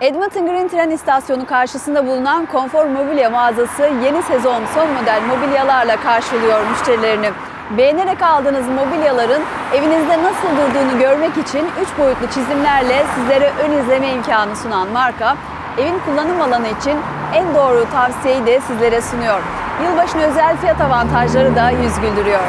Edmonton Green Tren İstasyonu karşısında bulunan Konfor Mobilya mağazası yeni sezon son model mobilyalarla karşılıyor müşterilerini. Beğenerek aldığınız mobilyaların evinizde nasıl durduğunu görmek için 3 boyutlu çizimlerle sizlere ön izleme imkanı sunan marka, evin kullanım alanı için en doğru tavsiyeyi de sizlere sunuyor. Yılbaşına özel fiyat avantajları da yüz güldürüyor.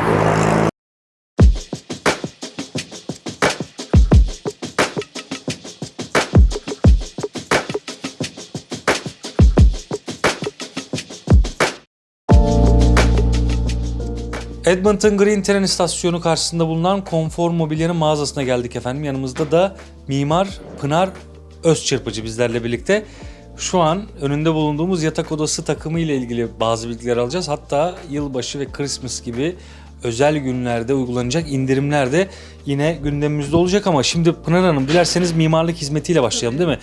Edmonton Green Tren İstasyonu karşısında bulunan Konfor Mobilya'nın mağazasına geldik efendim. Yanımızda da mimar Pınar Özçırpıcı bizlerle birlikte. Şu an önünde bulunduğumuz yatak odası takımı ile ilgili bazı bilgiler alacağız. Hatta yılbaşı ve Christmas gibi özel günlerde uygulanacak indirimler de yine gündemimizde olacak ama şimdi Pınar Hanım dilerseniz mimarlık hizmetiyle başlayalım değil mi?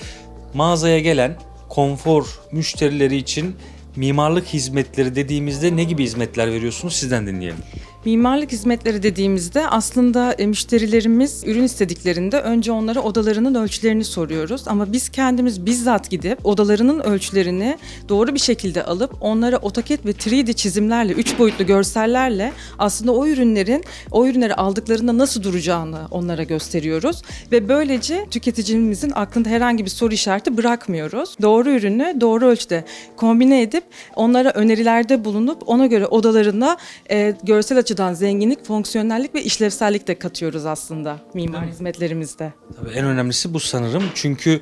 Mağazaya gelen konfor müşterileri için mimarlık hizmetleri dediğimizde ne gibi hizmetler veriyorsunuz sizden dinleyelim. Mimarlık hizmetleri dediğimizde aslında e, müşterilerimiz ürün istediklerinde önce onlara odalarının ölçülerini soruyoruz. Ama biz kendimiz bizzat gidip odalarının ölçülerini doğru bir şekilde alıp onlara AutoCAD ve 3D çizimlerle, 3 boyutlu görsellerle aslında o ürünlerin o ürünleri aldıklarında nasıl duracağını onlara gösteriyoruz. Ve böylece tüketicimizin aklında herhangi bir soru işareti bırakmıyoruz. Doğru ürünü doğru ölçüde kombine edip onlara önerilerde bulunup ona göre odalarına e, görsel açıdan zenginlik, fonksiyonellik ve işlevsellik de katıyoruz aslında mimar hizmetlerimizde. Tabii en önemlisi bu sanırım. Çünkü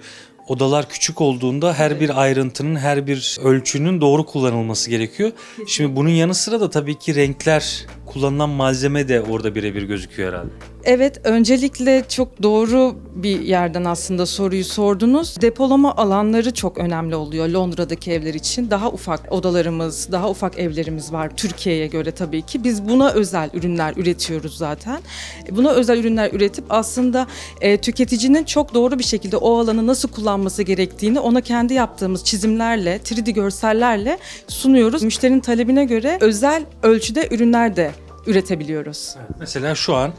odalar küçük olduğunda her bir ayrıntının, her bir ölçünün doğru kullanılması gerekiyor. Şimdi bunun yanı sıra da tabii ki renkler, kullanılan malzeme de orada birebir gözüküyor herhalde. Evet, öncelikle çok doğru bir yerden aslında soruyu sordunuz. Depolama alanları çok önemli oluyor Londra'daki evler için. Daha ufak odalarımız, daha ufak evlerimiz var Türkiye'ye göre tabii ki. Biz buna özel ürünler üretiyoruz zaten. Buna özel ürünler üretip aslında e, tüketicinin çok doğru bir şekilde o alanı nasıl kullanması gerektiğini ona kendi yaptığımız çizimlerle, 3D görsellerle sunuyoruz. Müşterinin talebine göre özel ölçüde ürünler de üretebiliyoruz. Mesela şu an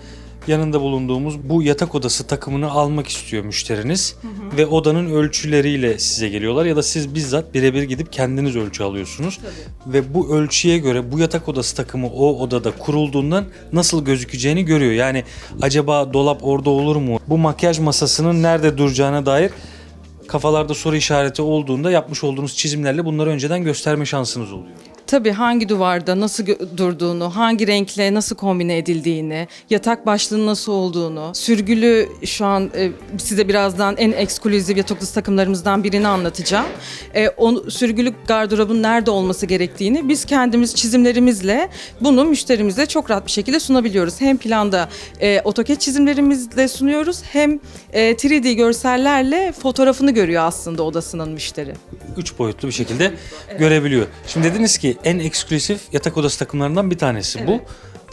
yanında bulunduğumuz bu yatak odası takımını almak istiyor müşteriniz ve odanın ölçüleriyle size geliyorlar ya da siz bizzat birebir gidip kendiniz ölçü alıyorsunuz ve bu ölçüye göre bu yatak odası takımı o odada kurulduğundan nasıl gözükeceğini görüyor. Yani acaba dolap orada olur mu? Bu makyaj masasının nerede duracağına dair kafalarda soru işareti olduğunda yapmış olduğunuz çizimlerle bunları önceden gösterme şansınız oluyor. Tabii hangi duvarda nasıl durduğunu, hangi renkle nasıl kombine edildiğini, yatak başlığının nasıl olduğunu, sürgülü şu an e, size birazdan en ekskluzif yatak odası takımlarımızdan birini anlatacağım. E, o sürgülü gardırobun nerede olması gerektiğini biz kendimiz çizimlerimizle bunu müşterimize çok rahat bir şekilde sunabiliyoruz. Hem planda e, AutoCAD çizimlerimizle sunuyoruz hem e, 3D görsellerle fotoğrafını görüyor aslında odasının müşteri. üç boyutlu bir şekilde görebiliyor. Şimdi dediniz ki en eksklusif yatak odası takımlarından bir tanesi bu.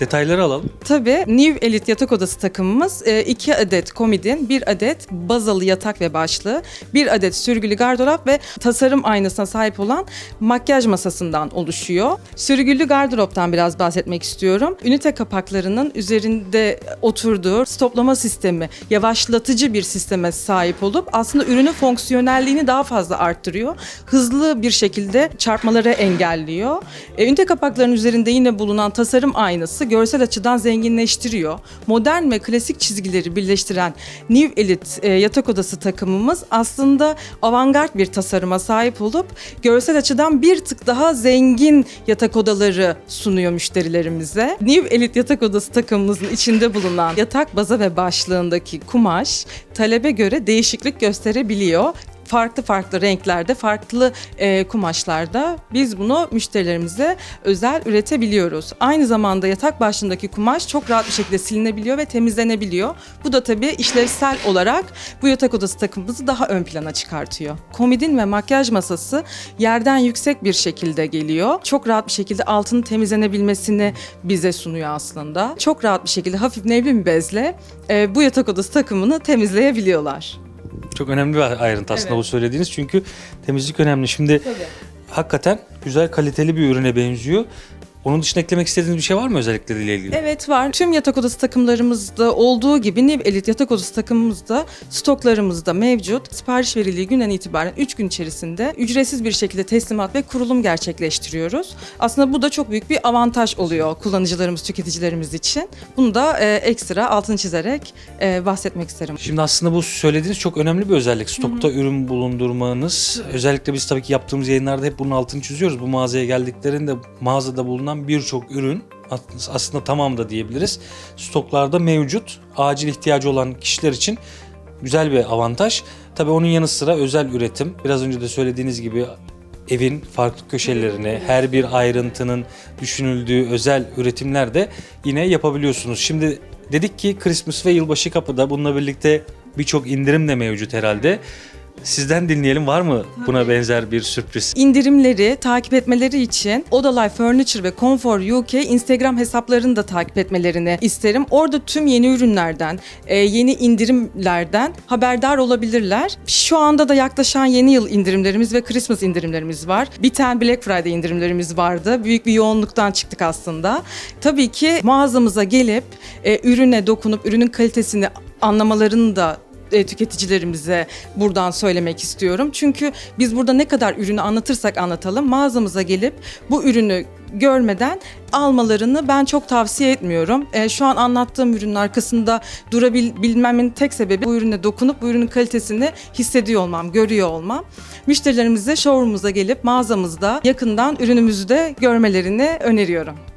Detayları alalım. Tabii New Elite yatak odası takımımız 2 adet komodin, 1 adet bazalı yatak ve başlığı, 1 adet sürgülü gardırop ve tasarım aynasına sahip olan makyaj masasından oluşuyor. Sürgülü gardıroptan biraz bahsetmek istiyorum. Ünite kapaklarının üzerinde oturduğu stoplama sistemi, yavaşlatıcı bir sisteme sahip olup aslında ürünün fonksiyonelliğini daha fazla arttırıyor. Hızlı bir şekilde çarpmaları engelliyor. E, ünite kapaklarının üzerinde yine bulunan tasarım aynası görsel açıdan zenginleştiriyor. Modern ve klasik çizgileri birleştiren New Elite e, yatak odası takımımız aslında avantgard bir tasarıma sahip olup görsel açıdan bir tık daha zengin yatak odaları sunuyor müşterilerimize. New Elite yatak odası takımımızın içinde bulunan yatak baza ve başlığındaki kumaş talebe göre değişiklik gösterebiliyor farklı farklı renklerde, farklı e, kumaşlarda biz bunu müşterilerimize özel üretebiliyoruz. Aynı zamanda yatak başındaki kumaş çok rahat bir şekilde silinebiliyor ve temizlenebiliyor. Bu da tabii işlevsel olarak bu yatak odası takımımızı daha ön plana çıkartıyor. Komodin ve makyaj masası yerden yüksek bir şekilde geliyor. Çok rahat bir şekilde altının temizlenebilmesini bize sunuyor aslında. Çok rahat bir şekilde hafif nevli bir bezle e, bu yatak odası takımını temizleyebiliyorlar. Çok önemli bir ayrıntı aslında Evet. bu söylediğiniz çünkü temizlik önemli. Şimdi hakikaten güzel kaliteli bir ürüne benziyor. Onun dışında eklemek istediğiniz bir şey var mı özellikleriyle ilgili? Evet var. Tüm yatak odası takımlarımızda olduğu gibi Niv Elite yatak odası takımımızda stoklarımızda mevcut. Sipariş verildiği günden itibaren 3 gün içerisinde ücretsiz bir şekilde teslimat ve kurulum gerçekleştiriyoruz. Aslında bu da çok büyük bir avantaj oluyor kullanıcılarımız, tüketicilerimiz için. Bunu da e, ekstra altını çizerek e, bahsetmek isterim. Şimdi aslında bu söylediğiniz çok önemli bir özellik. Stokta ürün bulundurmanız. Özellikle biz tabii ki yaptığımız yayınlarda hep bunun altını çiziyoruz. Bu mağazaya geldiklerinde mağazada bulunan birçok ürün aslında tamam da diyebiliriz. Stoklarda mevcut. Acil ihtiyacı olan kişiler için güzel bir avantaj. Tabii onun yanı sıra özel üretim. Biraz önce de söylediğiniz gibi evin farklı köşelerine, her bir ayrıntının düşünüldüğü özel üretimler de yine yapabiliyorsunuz. Şimdi dedik ki Christmas ve yılbaşı kapıda bununla birlikte birçok indirim de mevcut herhalde. Sizden dinleyelim var mı buna benzer bir sürpriz? İndirimleri takip etmeleri için Odalife Furniture ve Comfort UK Instagram hesaplarını da takip etmelerini isterim. Orada tüm yeni ürünlerden, e, yeni indirimlerden haberdar olabilirler. Şu anda da yaklaşan yeni yıl indirimlerimiz ve Christmas indirimlerimiz var. Bir tane Black Friday indirimlerimiz vardı. Büyük bir yoğunluktan çıktık aslında. Tabii ki mağazamıza gelip e, ürüne dokunup ürünün kalitesini anlamalarını da e, tüketicilerimize buradan söylemek istiyorum. Çünkü biz burada ne kadar ürünü anlatırsak anlatalım mağazamıza gelip bu ürünü görmeden almalarını ben çok tavsiye etmiyorum. E, şu an anlattığım ürünün arkasında durabilmemin tek sebebi bu ürüne dokunup bu ürünün kalitesini hissediyor olmam, görüyor olmam. Müşterilerimize showroom'umuza gelip mağazamızda yakından ürünümüzü de görmelerini öneriyorum.